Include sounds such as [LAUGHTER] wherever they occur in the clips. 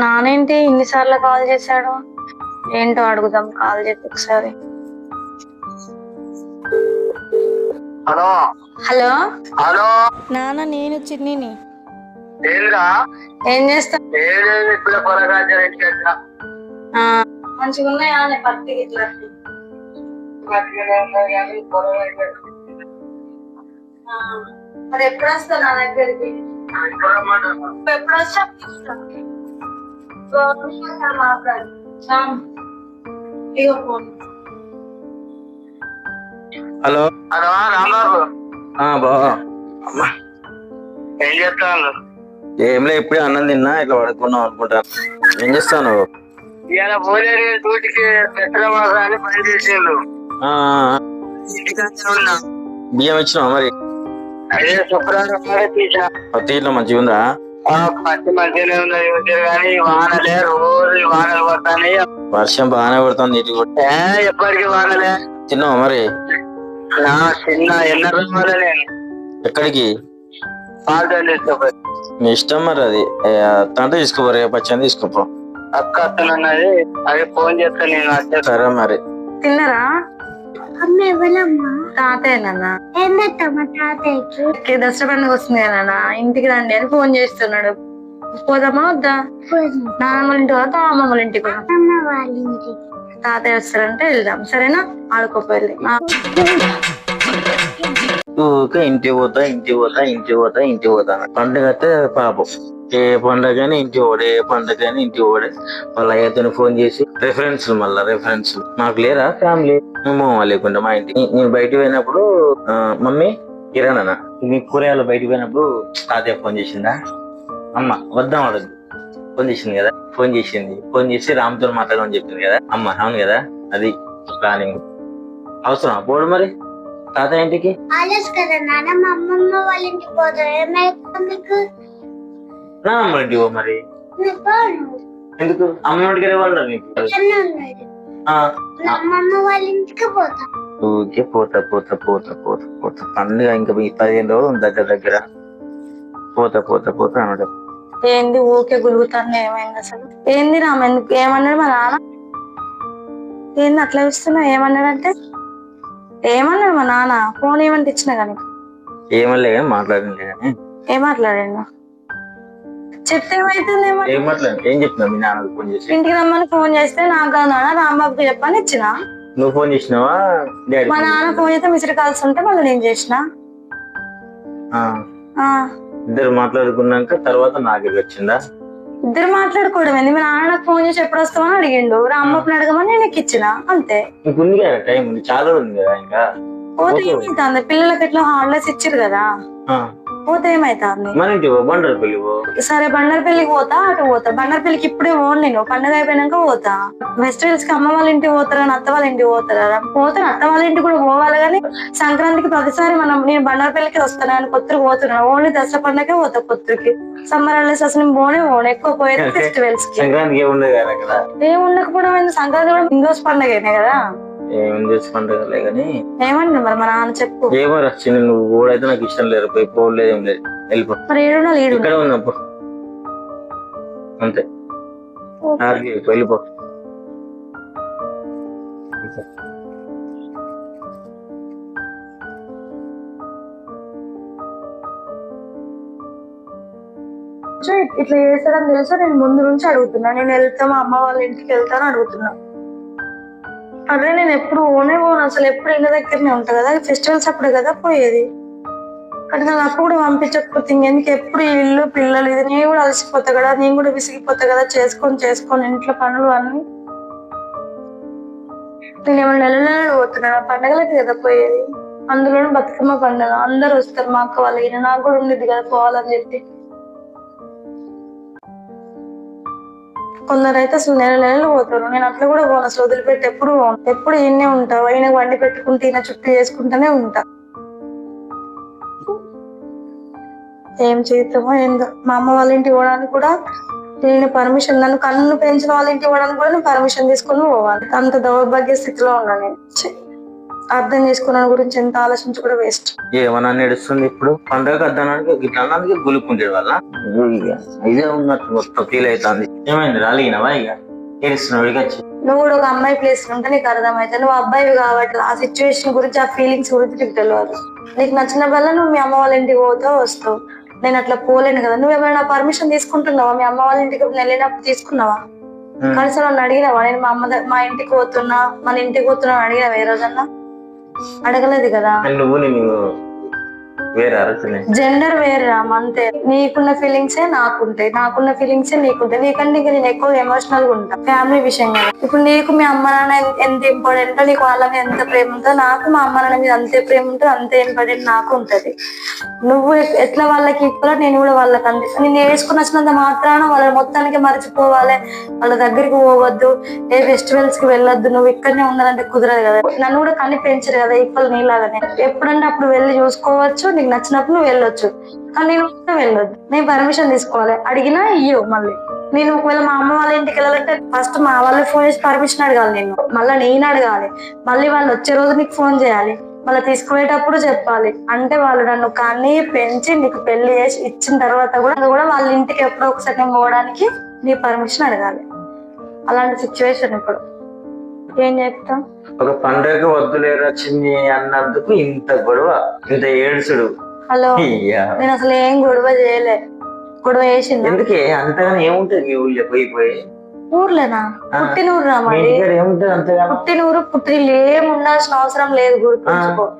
నానేంటి ఇన్నిసార్లు కాల్ చేశాడు? ఏంటో అడుగుదాం కాల్ చేసి ఒకసారి. హలో. హలో? హలో. నాన్న నేను చిన్నిని. ఏంద్రా? ఏం చేస్తా ఏది ఇప్పుడే పొరగా ఇంటికి వచ్చిన మంచిగా ఉన్నాయా పత్తి ఇట్లా మరి ఎప్పుడు వస్తా నా దగ్గరికి ఎప్పుడు హలో. హలో ఆ బావా. ఏం చేస్తాను ఏంలే ఇప్పుడే అన్నం తిన్నా ఇట్లా పడుకున్నాం అనుకుంటా. ఏం చేస్తాను ఇవాళ పోలేరు డ్యూటీకి పెట్రోల్ అని పని బియ్యం ఇచ్చినావా మరి? అదే శుక్రవారం కూడా తీసా. మంచిగా ఉందా మంచిగానే ఉన్నది వచ్చారు కానీ వానలే రోజు వానలు పడతాయి వర్షం బాగానే పడుతుంది ఇటు కూడా. ఏ ఎప్పటికీ వానలే? తిన్నావా మరి? నా చిన్న ఎన్న నేను ఎక్కడికి? తీసుకోపోయి మీ ఇష్టం మరి అది. తండ్రి తీసుకోపో రేపు వచ్చాను తీసుకోపో. అక్క అత్తనున్నది అది ఫోన్ చేస్తా నేను సరే మరి. తిన్నరా? అమ్మ ఎవరమ్మా? తాతయ్యకి? దసరా పండుగ వస్తుంది కదా ఇంటికి రండి అని ఫోన్ చేస్తున్నాడు. పోదామా వద్దా? నాన్నమ్మ ఇంటికి పోతా అమ్మమ్మ ఇంటికి. వాళ్ళ తాతయ్య వస్తారంటే వెళ్దాం. సరేనా? ఆడుకోపోయి ఊరికే ఇంటికి పోతా ఇంటికి పోతా ఇంటికి పోతా ఇంటికి పోతా పండుగ అయితే పాపం. ఏ పండుగ కానీ ఇంటికి పోడే ఏ పండుగ కానీ ఇంటికి పోడే. వాళ్ళ అయ్యతో ఫోన్ చేసి రెఫరెన్స్ మళ్ళా రెఫరెన్స్ నాకు లేరా ఫ్యామిలీ? మేము లేకుండా మా ఇంటికి. నేను బయటికి పోయినప్పుడు మమ్మీ కిరణ్ మీ కూరగాయలు బయటికి పోయినప్పుడు తాతయ్య ఫోన్ చేసిందా? అమ్మ వద్దాం అడగదు ఫోన్ చేసింది కదా? ఫోన్ చేసింది. ఫోన్ చేసి రామ్తో మాట్లాడమని చెప్పింది కదా? అమ్మ అవును కదా? అది ప్లానింగ్. అవసరం పోడు మరి. తాతయ్య ఇంటికి? కదా నాన్న మా అమ్మమ్మ వాళ్ళ ఇంటికి పోతారు ఏమైతుంది మీకు నా అమ్మ ఇంటికి మరి. ఎందుకు? అమ్మ ఇంటికి వాళ్ళు నీకు? ఊరికే పోతా పోతా పోతా పోతా పోతా. పండుగ ఇంకా ఈ పదిహేను రోజులు ఉంది దగ్గర దగ్గర. పోతా పోతా పోతా అన్నాడు. ఏంది ఊకే గురుగుతాను ఏమైంది అసలు? ఏంది రామ ఎందుకు ఏమన్నాడు మా నాన్న? ఏంది అట్లా ఇస్తున్నా ఏమన్నాడంటే? ఏమన్నాడు మా నాన్న? ఫోన్ ఏమంటే ఇచ్చిన కానీ. ఏమలే కానీ మాట్లాడింది కానీ. ఏం మాట్లాడాడు? చెప్తే ఏమైతుంది ఏం మాట్లాడి? ఏం చెప్పినా మీ నాన్నకు ఫోన్ చేసి. ఇంటికి రమ్మని ఫోన్ చేస్తే నాకు కాదు నాన్న రాంబాబుకి చెప్పని ఇచ్చిన? నువ్వు ఫోన్ చేసినావా? డాడీ మా నాన్న? ఫోన్ చేస్తే మిసిరి కాల్సి ఉంటే మళ్ళీ నేను చేసిన. ఆ, ఆ, ఇద్దరు మాట్లాడుకున్నాక తర్వాత నాకు వచ్చిందా? ఇద్దరు మాట్లాడుకోవడం ఏంది? మా నాన్న నాకు ఫోన్ చేసి ఎప్పుడు వస్తామని అడిగిండు. రాంబాబుని అడగమని నేను ఇచ్చిన అంతే. నీకు ఉంది కదా టైం? ఉంది. చాలా ఉంది కదా ఇంకా? పోతే. ఏమైతుంది? పిల్లలకి ఎట్లా హాలిడేస్ ఇచ్చారు కదా. పోతే ఏమైతుంది మన ఇంటికి పో సరే బండరపల్లికి పోతా అటు పోతా. బండరపల్లికి ఇప్పుడే పోను నేను. పండగ అయిపోయినాక పోతా. ఫెస్టివల్స్కి అమ్మ వాళ్ళ ఇంటికి పోతారా అత్త వాళ్ళ ఇంటికి పోతారా? పోతే అత్త వాళ్ళ ఇంటికి కూడా పోవాలి కానీ సంక్రాంతికి ప్రతిసారి మనం నేను బండరపల్లికి వస్తాను. అని కొత్తరు పోతున్నాను ఓన్లీ దసరా పండగకే పోతా కొత్తరికి. సమ్మర్ హాలిడేస్ అసలు నేను పోనే పోను. ఎక్కువ పోయేది [LAUGHS] ఫెస్టివల్స్కి. సంక్రాంతికి ఏముండదు కదా అక్కడ? ఏం ఉండకపోవడం? సంక్రాంతి కూడా హిందూస్ పండగనే కదా? ఏం చేసి పండుగలే కానీ ఏమండి మరి మా నాన్న చెప్పు. ఏమో రచ్చింది నువ్వు కూడా నాకు ఇష్టం లేదు. పోయి పోలేదు ఏం లేదు. వెళ్ళిపో. మరి ఏడున్నా లేడు ఇక్కడ ఉన్నప్పుడు అంతే. వెళ్ళిపో. ఇట్లా చేస్తాడని తెలుసా నేను ముందు నుంచి అడుగుతున్నా. నేను వెళ్తా మా అమ్మ వాళ్ళ ఇంటికి వెళ్తాను అడుగుతున్నా. అదే నేను ఎప్పుడు ఓనే పోను. అసలు ఎప్పుడు ఇళ్ళ దగ్గరనే ఉంటా కదా. ఫెస్టివల్స్ అప్పుడే కదా పోయేది. కానీ నాకు అప్పుడు కూడా పంపించకపోతే ఇంకెందుకు? ఎప్పుడు ఇల్లు పిల్లలు ఇది? నేను కూడా అలసిపోతా కదా. నేను కూడా విసిగిపోతా కదా. చేసుకొని చేసుకొని ఇంట్లో పనులు అన్ని. నేను ఏమైనా నెల నెలలు పోతున్నాను? పండగలకి కదా పోయేది. అందులోనూ బతుకమ్మ పండుగ. అందరు వస్తారు. మా అక్క వాళ్ళ నాకు కూడా ఉండేది కదా పోవాలని చెప్పి. కొందరైతే అసలు నెల నెలలు పోతారు. నేను అట్లా కూడా పోను. అసలు వదిలిపెట్టి ఎప్పుడు ఎప్పుడు ఈయనే ఉంటా. ఈయన వండి పెట్టుకుంటే ఈయన చుట్టూ చేసుకుంటూనే ఉంటా. ఏం చేద్దామో ఏందో. మా అమ్మ వాళ్ళ ఇంటికి పోవడానికి కూడా నేను పర్మిషన్ నన్ను కన్ను పెంచిన వాళ్ళ ఇంటికి పోవడానికి కూడా నేను పర్మిషన్ తీసుకొని పోవాలి. అంత దౌర్భాగ్య స్థితిలో ఉన్నా నేను. అర్థం చేసుకున్న గురించి ఎంత ఆలోచించి కూడా వేస్ట్ ఏమన్నా నడుస్తుంది ఇప్పుడు? పండగ గిట్లా అన్నందుకే గులుకుంటాడు వల్ల? ఇదే ఉన్నట్టు మొత్తం ఫీల్ అవుతుంది ఏమైంది? రాలిగినవా ఇక వచ్చి. నువ్వు కూడా ఒక అమ్మాయి ప్లేస్ ఉంటే నీకు అర్థమైతే నువ్వు అబ్బాయి కాబట్టి ఆ సిచ్యువేషన్ గురించి ఆ ఫీలింగ్స్ గురించి నీకు తెలియదు. నీకు నచ్చిన వల్ల నువ్వు మీ అమ్మ వాళ్ళ ఇంటికి పోతావు వస్తావు. నేను అట్లా పోలేను కదా. నువ్వు ఏమైనా పర్మిషన్ తీసుకుంటున్నావా? మీ అమ్మ వాళ్ళ ఇంటికి వెళ్ళినప్పుడు తీసుకున్నావా. కనీసం నన్ను అడిగినావా? నేను మా అమ్మ మా ఇంటికి పోతున్నా మన ఇంటికి పోతున్నా అడిగినావా ఏ రోజన్నా? అడగలేదు కదా. నువ్వు నేను జెండర్ వేరే అంతే. నీకున్న ఫీలింగ్సే నాకుంటాయి. నాకున్న ఫీలింగ్సే నీకుంటాయి. నీకంటే ఇంకా నేను ఎక్కువ ఎమోషనల్గా ఉంటా. ఫ్యామిలీ విషయం ఇప్పుడు నీకు మీ అమ్మ నాన్న ఎంత ఇంపార్టెంట్ నీకు వాళ్ళ మీద ఎంత ప్రేమ ఉంటుందో నాకు మా అమ్మ నాన్న మీద అంతే ప్రేమ ఉంటుందో అంతే ఇంపార్టెంట్ నాకు ఉంటది. నువ్వు ఎట్లా వాళ్ళకి ఈక్వల్ నేను కూడా వాళ్ళకి అంతే. నేను వేసుకుని వచ్చినంత మాత్రాన వాళ్ళ మొత్తానికి మర్చిపోవాలి. వాళ్ళ దగ్గరికి పోవద్దు. ఏ ఫెస్టివల్స్కి వెళ్ళొద్దు. నువ్వు ఇక్కడనే ఉండాలంటే కుదరదు కదా. నన్ను కూడా కనిపించరు కదా ఇప్పుడు నీలాగానే. ఎప్పుడంటే అప్పుడు వెళ్ళి చూసుకోవచ్చు. నీకు నచ్చినప్పుడు నువ్వు వెళ్ళొచ్చు. కానీ నేను మాత్రం వెళ్ళొద్దు. నేను పర్మిషన్ తీసుకోవాలి. అడిగినా ఇయ్యు మళ్ళీ. నేను ఒకవేళ మా అమ్మ వాళ్ళ ఇంటికి వెళ్ళాలంటే ఫస్ట్ మా వాళ్ళకి ఫోన్ చేసి పర్మిషన్ అడగాలి నేను మళ్ళీ నేను అడగాలి. మళ్ళీ వాళ్ళు వచ్చే రోజు నీకు ఫోన్ చేయాలి. మళ్ళీ తీసుకునేటప్పుడు చెప్పాలి. అంటే వాళ్ళు నన్ను కానీ పెంచి నీకు పెళ్ళి చేసి ఇచ్చిన తర్వాత కూడా కూడా వాళ్ళ ఇంటికి ఎప్పుడో ఒకసారి నేను పోవడానికి నీ పర్మిషన్ అడగాలి. అలాంటి సిచ్యువేషన్ ఇప్పుడు. ఏం చెప్తాం ఒక పండగ వద్దులేరా చిన్ని అన్నందుకు ఇంత గొడవ. ఇంత ఏడుసుడు హలో అయ్యా. నేను అసలు ఏం గొడవ చేయలే. గొడవ చేసింది? ఎందుకే? అంతగానే ఏముంటది మీ ఊళ్ళో పోయి పోయి? ఊర్లేనా? పుట్టిన ఊరు మీ రామాడి ఇంటికాడ ఏముంటది అంతగానో? పుట్టిన ఊరు పుట్టినిల్లు ఏం ఉండాల్సిన అవసరం లేదు గుర్తుంచుకో.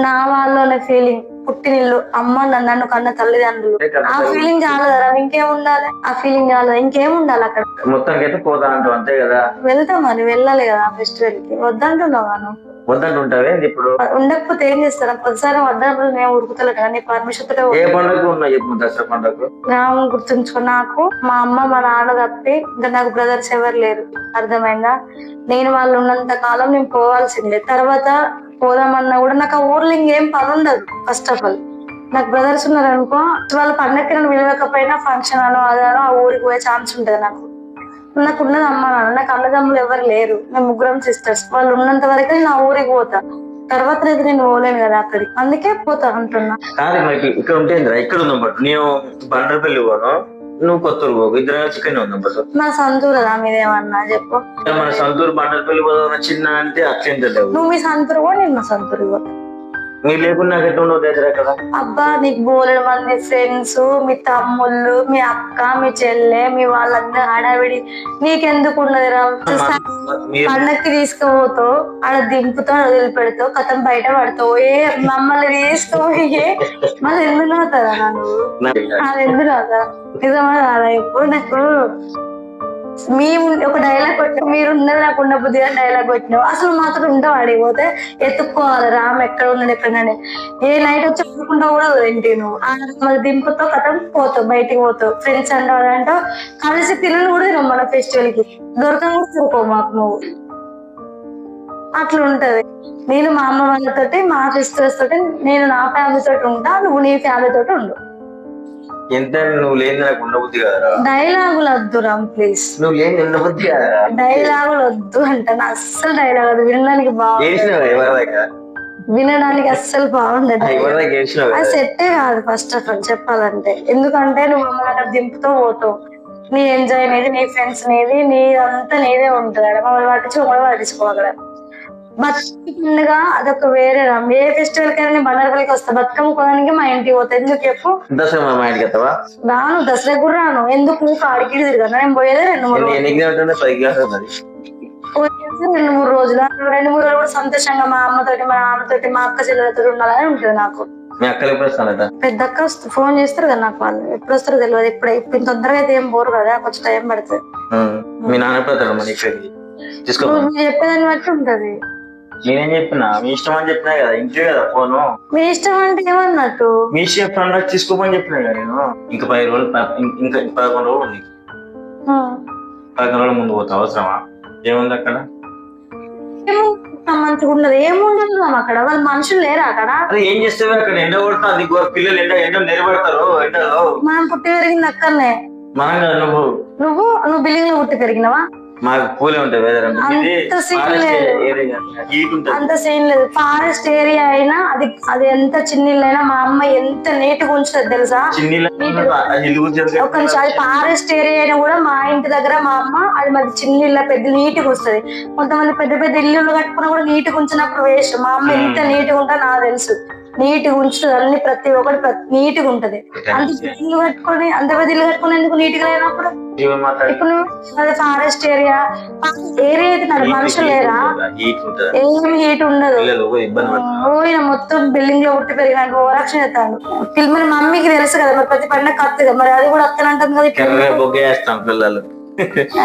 నా వాళ్ళలోనే ఫీలింగ్ పుట్టినిల్లు. అమ్మ నన్ను కన్న తల్లిదండ్రులు. ఆ ఫీలింగ్ చాలదరా ఇంకేం ఉండాలి? ఆ ఫీలింగ్ చాలదా. ఇంకేం ఉండాలి అక్కడ? మొత్తానికి అయితే పోతానంటావు అంతే కదా? వెళ్తాం మరి. వెళ్ళాలి కదా ఫెస్టివల్కి. వద్దంటున్నావు గాను వద్దంటు ఉంటావే ఇప్పుడు? ఉండకపోతే ఏం చేస్తాను ప్రతిసారి వద్దన్నప్పుడు నేను ఉరుకుతలేదు కానీ పర్మిషన్తో ఏ పండుగ ఉన్నా చెప్పు దసరా పండుగ రాము గుర్తుంచుకో. నాకు మా అమ్మ మా నాన్న తప్పి ఇంకా నాకు బ్రదర్స్ ఎవరు లేరు. అర్థమైందా? నేను వాళ్ళు ఉన్నంత కాలం నేను పోవాల్సిందే. తర్వాత పోదామన్నా కూడా నాకు ఆ ఊర్లో ఇంకేం పని ఉండదు ఫస్ట్ ఆఫ్ ఆల్ నాకు బ్రదర్స్ ఉన్నారు అనుకో వాళ్ళ పండగకి నన్ను విలవకపోయినా ఫంక్షన్ అనో అదనో ఆ ఊరికి పోయే ఛాన్స్ ఉంటది నాకు. నాకు ఉన్నది అమ్మ నాన్న నాకు అన్నదమ్ములు ఎవరు లేరు. మేము ముగ్గురం సిస్టర్స్ వాళ్ళు ఉన్నంత వరకు నేను ఆ ఊరికి పోతా. తర్వాత అయితే నేను పోలేను కదా అక్కడికి. అందుకే పోతా అంటున్నా. ఇక్కడ ఉంటే ఇక్కడ ఉందాం నేను బండ్రపల్లి పోను. నువ్వు కొత్తూరు పోకు. ఇద్దరు కలిసి ఇక్కడనే ఉందాం బట్ నా సంతూరు కదా మీదేమన్నా చెప్పు. మన సొంతూరు బండ్రపల్లి పోదాం చిన్న అంటే అత్యంత లేవు నువ్వు మీ సంతూరు కూడా నేను నా సంతూరు కూడా మీరు లేకుండా నాకు ఎట్లా ఉండవు దగ్గర కదా అబ్బా నీకు బోలెడు మంది ఫ్రెండ్స్ మీ తమ్ముళ్ళు మీ అక్క మీ చెల్లె మీ వాళ్ళందరూ హడావిడి. నీకెందుకు ఉన్నది రా? పండక్కి తీసుకుపోతావు ఆడ దింపుతావు వదిలిపెడతావు కథం బయట పడతావు. ఏ మమ్మల్ని తీసుకుపోయి మళ్ళీ ఎందుకు అవుతారా నువ్వు? అది ఎందుకు అవుతా నిజమా నాకు మీ ఒక డైలాగ్ కొట్టినాం మీరు ఉన్నది నాకు ఉన్న బుద్ధిగా డైలాగ్ వచ్చినావు అసలు మాత్రం ఉంటావు పోతే ఎత్తుక్కోవాలి రామ్ ఎక్కడ ఉన్నాడు ఎక్కడనే ఏ నైట్ వచ్చి అనుకుంటా కూడా ఏంటి నువ్వు. మళ్ళీ దింపుతో కథ పోతావు బయటికి పోతావు. ఫ్రెండ్స్ అంటావు అంటావు కలిసి తినను కూడా తినవు మన ఫెస్టివల్కి. దొరకం కూడా దొరకవు మాకు నువ్వు. అట్లా ఉంటది. నేను మా అమ్మ వాళ్ళతోటి మా సిస్టర్స్ తోటి నేను నా ఫ్యామిలీ తోటి ఉంటా నువ్వు నీ ఫ్యామిలీ తోటి ఉండు. ఎంత నువ్వు లేని నాకు ఉండబుద్ధి కదరా. డైలాగులు వద్దు రామ్ ప్లీజ్ నువ్వు లేని ఉండబుద్ధి కదరా. డైలాగులు వద్దు అంటే నా అస్సలు డైలాగ్ అది వినడానికి బాగుంది వినడానికి అస్సలు బాగుండదు. కదా సెట్టే కాదు ఫస్ట్ ఆఫ్ ఆల్ చెప్పాలంటే. ఎందుకంటే నువ్వు మమ్మల్ని అక్కడ దింపుతూ పోతావు. నీ ఎంజాయ్ అనేది నీ ఫ్రెండ్స్ అనేది నీ అంతా నీదే ఉంటుంది అక్కడ మమ్మల్ని పట్టించి మమ్మల్ని పట్టించుకో అక్కడ బతుకుండగా అదొక వేరే రం ఏ ఫెస్టివల్ కైనా బండారపల్లికి వస్తా బతుకమ్మ కొనడానికి మా ఇంటికి పోతా ఎందుకు చెప్పు? దసరా మా ఇంటికి వస్తావా? రాను దసరా కూడా రాను. ఎందుకు? నువ్వు కాడికి తిరగను నేను పోయేదే రెండు మూడు రెండు మూడు రోజులు. రెండు మూడు రోజులు కూడా సంతోషంగా మా అమ్మతోటి మా నాన్నతోటి మా అక్క చెల్లెలతో ఉండాలని ఉంటుంది నాకు. మీ అక్కలు ఎప్పుడు వస్తానట పెద్ద అక్క ఫోన్ చేస్తారు కదా నాకు వాళ్ళు. ఎప్పుడు వస్తారో తెలియదు. ఇప్పుడు ఇప్పుడు ఇంత తొందరగా అయితే ఏం పోరు కదా కొంచెం టైం పడుతుంది మీ నాన్న ఎప్పుడు వస్తాడు మన ఇక్కడికి? చెప్పేదాన్ని బట్టి ఉంటది. నేనేం చెప్పినా? మీ ఇష్టం అని చెప్పినా కదా ఇంటికి కదా ఫోను? మీ ఇష్టం అంటే ఏమన్నట్టు? మీ ఇష్టం పండుగ తీసుకోమని చెప్పినా కదా నేను? ఇంకా పది రోజులు ఇంకా పదకొండు రోజులు ఉంది. పదకొండు రోజుల ముందు పోతా అవసరమా? ఏముంది అక్కడ? మంచిగా ఉండదు ఏముండదు అక్కడ? వాళ్ళు మనుషులు లేరా అక్కడ? ఏం చేస్తావు అక్కడ? ఎండ కొడతా అది గో- పిల్లలు ఎండ ఎండ నిలబడతారు ఎండలో. మనం పుట్టి పెరిగింది అక్కడనే. మనం నువ్వు. నువ్వు నువ్వు బిల్డింగ్లో పుట్టి పెరిగినవా? మాకు కూలే ఉంటుంది వెదర్ అంత. సీన్ లేదు. ఫారెస్ట్ ఏరియా అయినా అది అది ఎంత చిన్న ఇల్లు అయినా మా అమ్మ ఎంత నీట్గా ఉంచుతుంది తెలుసా? ఇల్లు ఇల్లు ఒక నిమిషం అది ఫారెస్ట్ ఏరియా అయినా కూడా మా ఇంటి దగ్గర మా అమ్మ అది మాది చిన్న ఇల్లు పెద్ద నీట్గా వస్తుంది కొంతమంది పెద్ద పెద్ద ఇల్లులు కట్టుకున్నా కూడా నీట్గా ఉంచినప్పుడు వేస్ట్ మా అమ్మ ఎంత నీట్గా ఉంటా నాకు తెలుసు. నీట్గా ఉంచుతుంది. అన్ని ప్రతి ఒక్కటి ప్రతి నీట్గా ఉంటది. అంత ఇల్లు కట్టుకొని అంత పెద్ద ఇల్లు కట్టుకుని ఎందుకు నీట్గా లేనప్పుడు ఇవి మాట్లాడి ఇప్పుడు అది ఫారెస్ట్ ఏరియా ఏరియా అయితే నాకు మనుషులు లేరా? ఏం హీట్ ఉండదు. పిల్లలు పోయిన మొత్తం బిల్డింగ్లో ఉట్టి పెరిగినట్టు ఓరక్షణ చేస్తాడు. పిల్ల- మరి మమ్మీకి తెలుసు కదా మరి ప్రతి పండుగ కత్తు కదా మరి అది కూడా అత్తనంటుంది కదా పిల్లలు.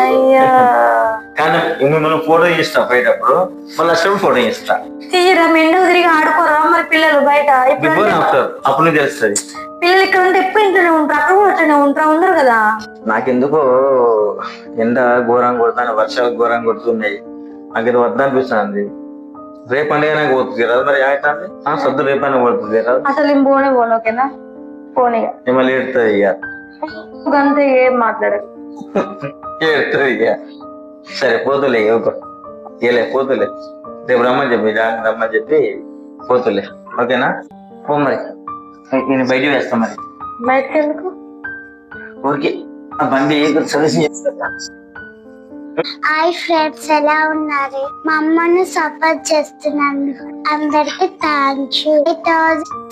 అయ్యా. కానీ మనం ఫోటో తీస్తాం పోయేటప్పుడు మళ్ళీ వచ్చినప్పుడు ఫోటో తీస్తా. తీరా మెండు తిరిగి ఆడుకోరా? మరి పిల్లలు బయట బిఫోర్ ఆఫ్టర్ అప్పుడు తెలుస్తుంది. పిల్లలు ఇక్కడ ఉంటే ఎప్పుడు ఇంట్లోనే ఉంటారు? అక్కడ కూడా అట్లనే ఉంటారు ఉండరు కదా? నాకెందుకో ఎండ ఘోరంగా కొడుతాను వర్షాలు ఘోరంగా కొడుతున్నాయి. నాకు ఇది వద్దనిపిస్తుంది రేపండుగ నాకు పోతుంది కదా మరి ఏమైతుంది ఆ సొద్దు రేపైనా పోతుంది కదా? అసలు నేను పోనే పోను ఓకేనా? పోనీగా మిమ్మల్ని ఏడుతుంది ఇక. అంతే ఏం మాట్లాడదు ఏడుతుంది ఇక. సరే పోతులే ఇవ్వకో ఇయలే పోతులే. రేపు రమ్మని చెప్పి రమ్మని చెప్పి పోతులే. ఓకేనా? పో మరి. నేను బయట వేస్తా మరి. బయటకు ఎందుకు ఓకే. ఆ బండి సర్వీస్ చేస్తా. హాయ్ ఫ్రెండ్స్ ఎలా ఉన్నారు? మా అమ్మను సపోర్ట్ చేస్తున్నందుకు అందరికి థ్యాంక్ యూ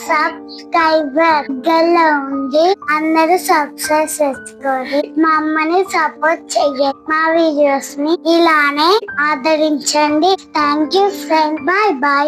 సబ్స్క్రైబర్ గల్లో ఉంది. అందరూ సబ్స్క్రైబ్ చేసుకోండి. మా అమ్మని సపోర్ట్ చెయ్యండి. మా వీడియోస్ని ఇలానే ఆదరించండి. Thank you friend bye bye